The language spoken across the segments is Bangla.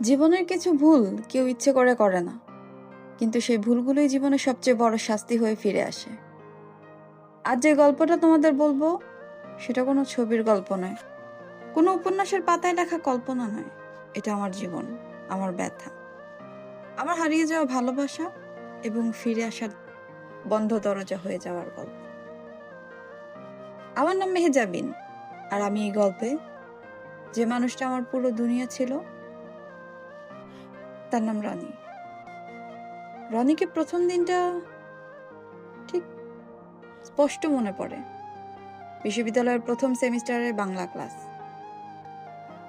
জীবনের কিছু ভুল কেউ ইচ্ছে করে করে না, কিন্তু সেই ভুলগুলোই জীবনের সবচেয়ে বড় শাস্তি হয়ে ফিরে আসে। আজ যে গল্পটা তোমাদের বলব, সেটা কোনো ছবির গল্প নয়। কোনো উপন্যাসের পাতায় লেখা কল্পনা নয়। এটা আমার জীবন, আমার ব্যথা। আমার হারিয়ে যাওয়া ভালোবাসা এবং ফিরে আসার বন্ধ দরজা হয়ে যাওয়ার গল্প। আমার নাম মেহেজাবিন, আর আমি এই গল্পে যে মানুষটা আমার পুরো দুনিয়া ছিল তার নাম রনি। রনিকে প্রথম দিনটা ঠিক স্পষ্ট মনে পড়ে। বিশ্ববিদ্যালয়ের প্রথম সেমিস্টারে বাংলা ক্লাস।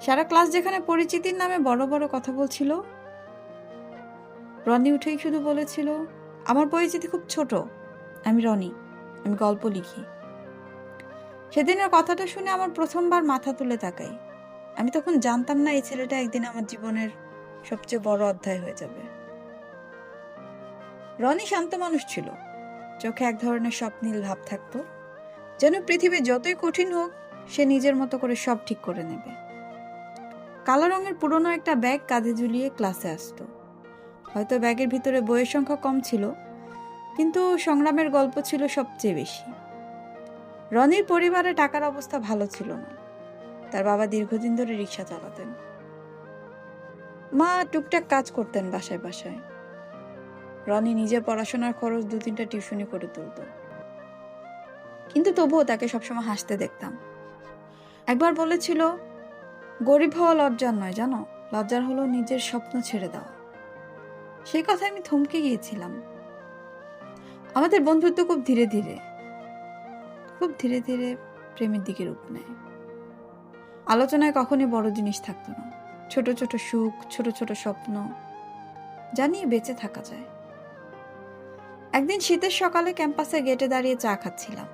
সারা ক্লাস যেখানে পরিচিতির নামে বড় বড় কথা বলছিল, রনি উঠেই শুধু বলেছিল, আমার পরিচিতি খুব ছোট, আমি রনি, আমি গল্প লিখি। সেদিনের কথাটা শুনে আমার প্রথমবার মাথা তুলে তাকাই। আমি তখন জানতাম না এই ছেলেটা একদিন আমার জীবনের সবচেয়ে বড় অধ্যায় হয়ে যাবে। রনি শান্ত মানুষ ছিল। চোখে এক ধরনের স্বপ্নীল ভাব থাকতো, যেন পৃথিবী যতই কঠিন হোক, সে নিজের মতো করে সব ঠিক করে নেবে। কালো রঙের পুরনো একটা ব্যাগ কাঁধে ঝুলিয়ে ক্লাসে আসতো। হয়তো ব্যাগের ভিতরে বইয়ের সংখ্যা কম ছিল, কিন্তু সংগ্রামের গল্প ছিল সবচেয়ে বেশি। রনির পরিবারে টাকার অবস্থা ভালো ছিল না। তার বাবা দীর্ঘদিন ধরে রিক্সা চালাতেন। মা, টুকটাক কাজ করতেন বাসায় বাসায়। রনি নিজের পড়াশোনার খরচ দু তিনটা টিউশনি করে তুলত। কিন্তু তবুও তাকে সবসময় হাসতে দেখতাম। একবার বলেছিল, গরিব হওয়া লজ্জার নয়, জানো? লজ্জার হলো নিজের স্বপ্ন ছেড়ে দেওয়া। সেই কথা আমি থমকে গিয়েছিলাম। আমাদের বন্ধুত্ব খুব ধীরে ধীরে, খুব ধীরে ধীরে প্রেমের দিকে রূপ নেয়। আলোচনায় কখনই বড় জিনিস থাকতো না। ছোট ছোট সুখ, ছোট ছোট স্বপ্ন জানিয়ে বেঁচে থাকা যায়। একদিন শীতের সকালে ক্যাম্পাসে গেটে দাঁড়িয়ে চা খাচ্ছিলাম।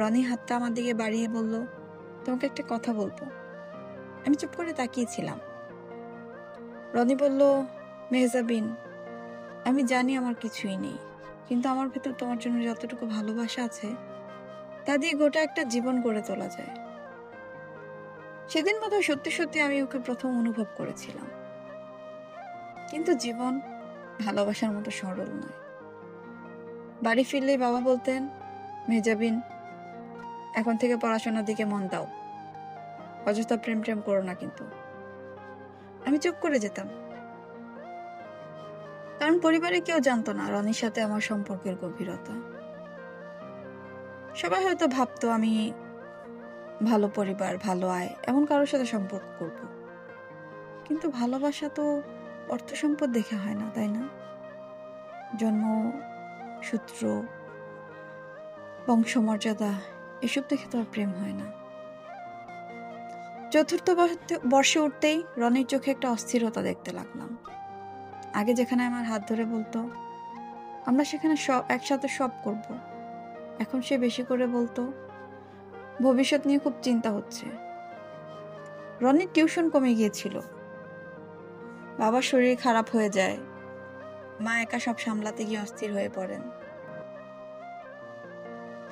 রনি হাতটা আমার দিকে বাড়িয়ে বলল, তোমাকে একটা কথা বলব। আমি চুপ করে তাকিয়েছিলাম রনি বলল, মেহজাবিন, আমি জানি আমার কিছুই নেই, কিন্তু আমার ভেতর তোমার জন্য যতটুকু ভালোবাসা আছে, তা দিয়ে গোটা একটা জীবন গড়ে তোলা যায়। সেদিন বোধহয় সত্যি সত্যি আমি ওকে প্রথম অনুভব করেছিলাম। কিন্তু জীবন ভালোবাসার মতো সরল নয়। বাড়ি ফিরলেই বাবা বলতেন, মেজাবিন, এখন থেকে পড়াশোনার দিকে মন দাও। অযথা প্রেম প্রেম করো না কিন্তু। আমি চুপ করে যেতাম। কারণ পরিবারে কেউ জানতো না রনির সাথে আমার সম্পর্কের গভীরতা। সবাই হয়তো ভাবতো আমি ভালো পরিবার, ভালো আয়, এমন কারোর সাথে সম্পর্ক করব। কিন্তু ভালোবাসা তো অর্থ সম্পদ দেখে হয় না, তাই না? জন্ম, সূত্র, বংশমর্যাদা, এসব দেখে তো আর প্রেম হয় না। চতুর্থ বর্ষে- বর্ষে উঠতেই রনির চোখে একটা অস্থিরতা দেখতে লাগলাম। আগে যেখানে আমার হাত ধরে বলতো, আমরা সেখানে সব, একসাথে সব করব। এখন সে বেশি করে বলতো ভবিষ্যৎ নিয়ে খুব চিন্তা হচ্ছে। রনির টিউশন কমে গিয়েছিল। বাবার শরীর খারাপ হয়ে যায়। মা একা সব সামলাতে গিয়ে অস্থির হয়ে পড়েন।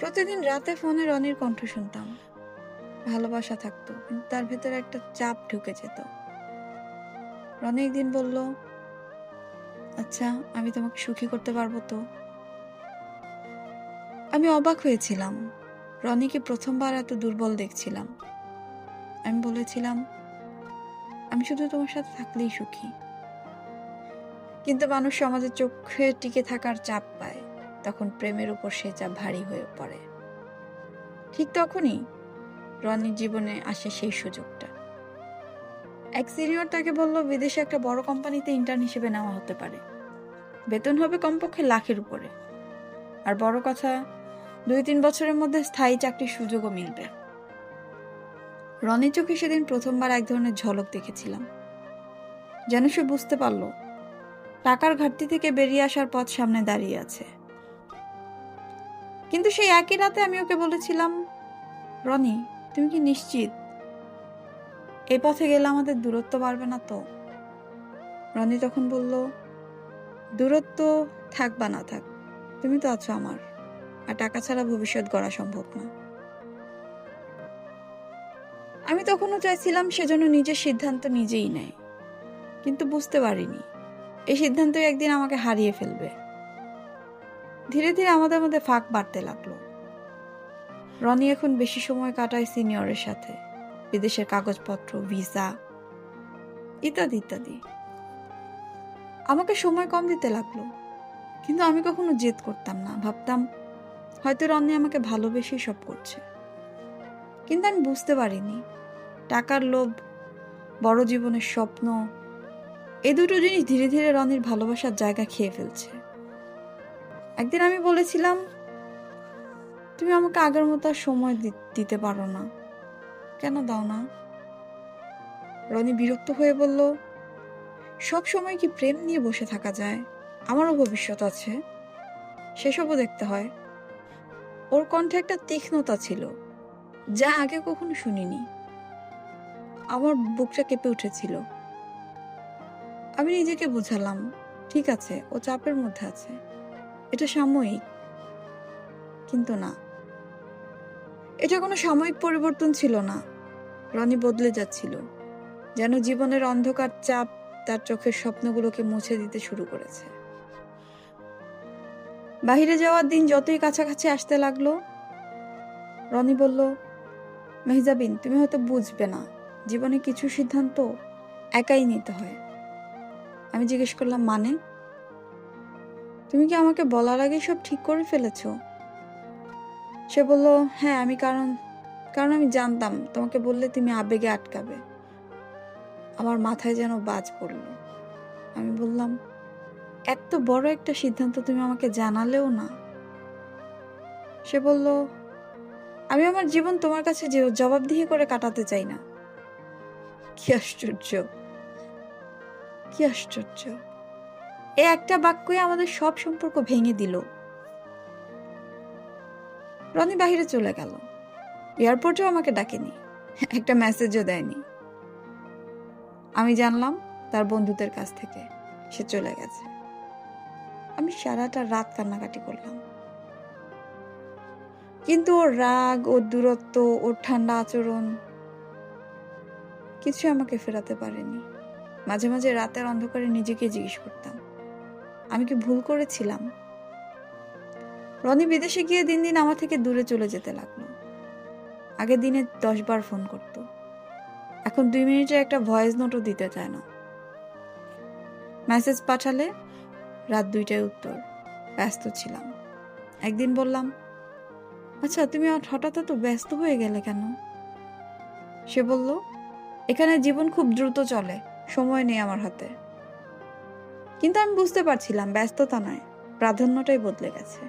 প্রতিদিন রাতে ফোনে রনির কণ্ঠ শুনতাম। ভালোবাসা থাকতো, কিন্তু তার ভেতরে একটা চাপ ঢুকে যেত। রনি একদিন বলল আচ্ছা আমি তোমাকে সুখী করতে পারব তো? আমি অবাক হয়েছিলাম। রনিকে প্রথমবার এত দুর্বল দেখছিলাম। আমি বলেছিলাম, আমি শুধু তোমার সাথে থাকলেই সুখী। কিন্তু মানুষ সমাজের চোখে টিকে থাকার চাপ পায়, তখন প্রেমের উপর সে চাপ ভারী হয়ে পড়ে। ঠিক তখনই রনির জীবনে আসে সেই সুযোগটা। এক সিনিয়র তাকে বলল, বিদেশে একটা বড় কোম্পানিতে ইন্টার্ন হিসেবে নেওয়া হতে পারে। বেতন হবে কমপক্ষে লাখের উপরে। আর বড় কথা দুই তিন বছরের মধ্যে স্থায়ী চাকরির সুযোগও মিলবে। রনির চোখে সেদিন প্রথমবার এক ধরনের ঝলক দেখেছিলাম। যেন সে বুঝতে পারল, টাকার ঘাটতি থেকে বেরিয়ে আসার পথ সামনে দাঁড়িয়ে আছে। কিন্তু সেই একই রাতে আমি ওকে বলেছিলাম, রনি, তুমি কি নিশ্চিত? এই পথে গেলে আমাদের দূরত্ব বাড়বে না তো? রনি তখন বলল, দূরত্ব থাক বা না থাক, তুমি তো আছো আমার। আর টাকা ছাড়া ভবিষ্যৎ গড়া সম্ভব না। আমি তখনও চাইছিলাম সেজন্য নিজের সিদ্ধান্ত নিজেই নেয়। কিন্তু বুঝতে পারিনি। এই সিদ্ধান্তই একদিন আমাকে হারিয়ে ফেলবে। ধীরে ধীরে আমাদের মধ্যে ফাঁক বাড়তে লাগল। রনি এখন বেশি সময় কাটায় সিনিয়রের সাথে। বিদেশের কাগজপত্র, ভিসা ইত্যাদি ইত্যাদি। আমাকে সময় কম দিতে লাগল। কিন্তু আমি কখনো জেদ করতাম না। ভাবতাম হয়তো রনি আমাকে ভালোবেসেই সব করছে। কিন্তু আমি বুঝতে পারিনি, টাকার লোভ, বড় জীবনের স্বপ্ন এই দুটো জিনিস ধীরে ধীরে রনির ভালোবাসার জায়গা খেয়ে ফেলছে। একদিন আমি বলেছিলাম, তুমি আমাকে আগের মতো আর সময় দিতে পারো না। কেন দাও না? রনি বিরক্ত হয়ে বলল, সব সময় কি প্রেম নিয়ে বসে থাকা যায়? আমারও ভবিষ্যৎ আছে। সেসবও দেখতে হয়। ওর কণ্ঠে একটা তীক্ষ্ণতা ছিল, যা আগে কখনো শুনিনি। আমার বুকটা কেঁপে উঠেছিল। আমি নিজেকে বোঝালাম, ঠিক আছে, ও চাপের মধ্যে আছে। এটা সাময়িক, কিন্তু না। এটা কোনো সাময়িক পরিবর্তন ছিল না। রনি বদলে যাচ্ছিল, যেন জীবনের অন্ধকার চাপ তার চোখের স্বপ্নগুলোকে মুছে দিতে শুরু করেছে। বাইরে যাওয়ার দিন যতই কাছাকাছি আসতে লাগল, রনি বলল, মেহজাবিন, তুমি হয়তো বুঝবে না। জীবনে কিছু সিদ্ধান্ত একাই নিতে হয়। আমি জিজ্ঞেস করলাম মানে? তুমি কি আমাকে বলার আগে সব ঠিক করে ফেলেছ? সে বলল হ্যাঁ আমি কারণ কারণ আমি জানতাম, তোমাকে বললে তুমি আবেগে আটকাবে। আমার মাথায় যেন বাজ পড়ল। আমি বললাম এত বড় একটা সিদ্ধান্ত তুমি আমাকে জানালেও না। সে বলল, আমি আমার জীবন তোমার কাছে যে জবাবদিহি করে কাটাতে চাই না। কি আশ্চর্য কি আশ্চর্য। এ একটা বাক্যই আমাদের সব সম্পর্ক ভেঙে দিল। রনি বাহিরে চলে গেল। এয়ারপোর্টেও আমাকে ডাকেনি, একটা মেসেজও দেয়নি। আমি জানলাম তার বন্ধুদের কাছ থেকে, সে চলে গেছে। আমি সারাটা রাত কান্নাকাটি করলাম। কিন্তু ওর রাগ, ওর দূরত্ব, ওর ঠান্ডা আচরণ কিছু আমাকে ফেরাতে পারেনি। মাঝে মাঝে রাতের অন্ধকারে নিজেকে জিজ্ঞেস করতাম, আমি কি ভুল করেছিলাম? রনি বিদেশে গিয়ে দিন দিন আমার থেকে দূরে চলে যেতে লাগল। আগে দিনে দশ বার ফোন করতো। এখন দুই মিনিটে একটা ভয়েস নোটও দিতে চায় না। মেসেজ পাঠালে রাত দুইটায় উত্তর। ব্যস্ত ছিলাম। একদিন বললাম আচ্ছা তুমি হঠাৎ এত ব্যস্ত হয়ে গেলে কেন? সে বলল, এখানে জীবন খুব দ্রুত চলে, সময় নেই আমার হাতে। কিন্তু আমি বুঝতে পারছিলাম, ব্যস্ততা নয়, প্রাধান্যটাই বদলে গেছে।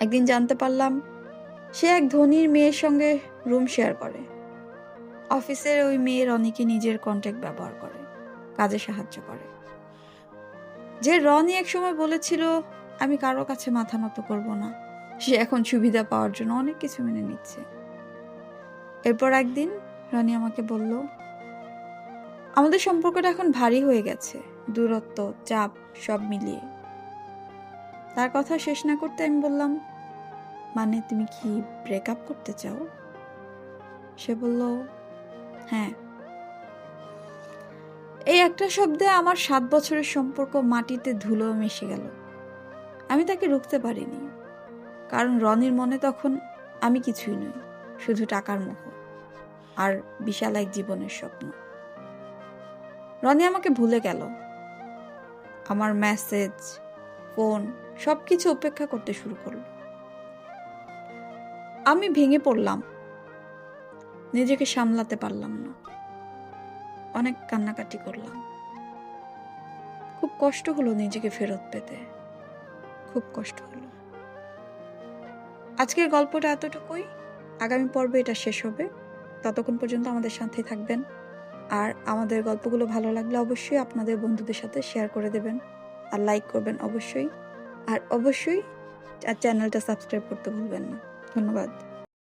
একদিন জানতে পারলাম, সে এক ধনীর মেয়ের সঙ্গে রুম শেয়ার করে। অফিসের ওই মেয়ের অনেকে নিজের কন্ট্যাক্ট ব্যবহার করে, কাজে সাহায্য করে। যে রনি এক সময় বলেছিল, আমি কারও কাছে মাথা নত করব না। সে এখন সুবিধা পাওয়ার জন্য অনেক কিছু মেনে নিচ্ছে। এরপর একদিন রনি আমাকে বলল, আমাদের সম্পর্কটা এখন ভারী হয়ে গেছে। দূরত্ব, চাপ, সব মিলিয়ে। তার কথা শেষ না করতে আমি বললাম মানে তুমি কি ব্রেকআপ করতে চাও? সে বলল হ্যাঁ। এই একটা শব্দে আমার সাত বছরের সম্পর্ক মাটিতে ধুলো মিশে গেল। আমি তাকে রুখতে পারিনি, কারণ রনির মনে তখন আমি কিছুই নই, শুধু টাকার মোহ আর বিশাল এক জীবনের স্বপ্ন। রনি আমাকে ভুলে গেল। আমার মেসেজ, ফোন সব কিছু উপেক্ষা করতে শুরু করল। আমি ভেঙে পড়লাম, নিজেকে সামলাতে পারলাম না। অনেক কান্নাকাটি করলাম। খুব কষ্ট হলো নিজেকে ফেরত পেতে। খুব কষ্ট হলো। আজকের গল্পটা এতটুকুই। আগামী পর্বে এটা শেষ হবে। ততক্ষণ পর্যন্ত আমাদের সাথে থাকবেন। আর আমাদের গল্পগুলো ভালো লাগলে অবশ্যই আপনাদের বন্ধুদের সাথে শেয়ার করে দেবেন। আর লাইক করবেন অবশ্যই। আর অবশ্যই চ্যানেলটা সাবস্ক্রাইব করতে ভুলবেন না। ধন্যবাদ।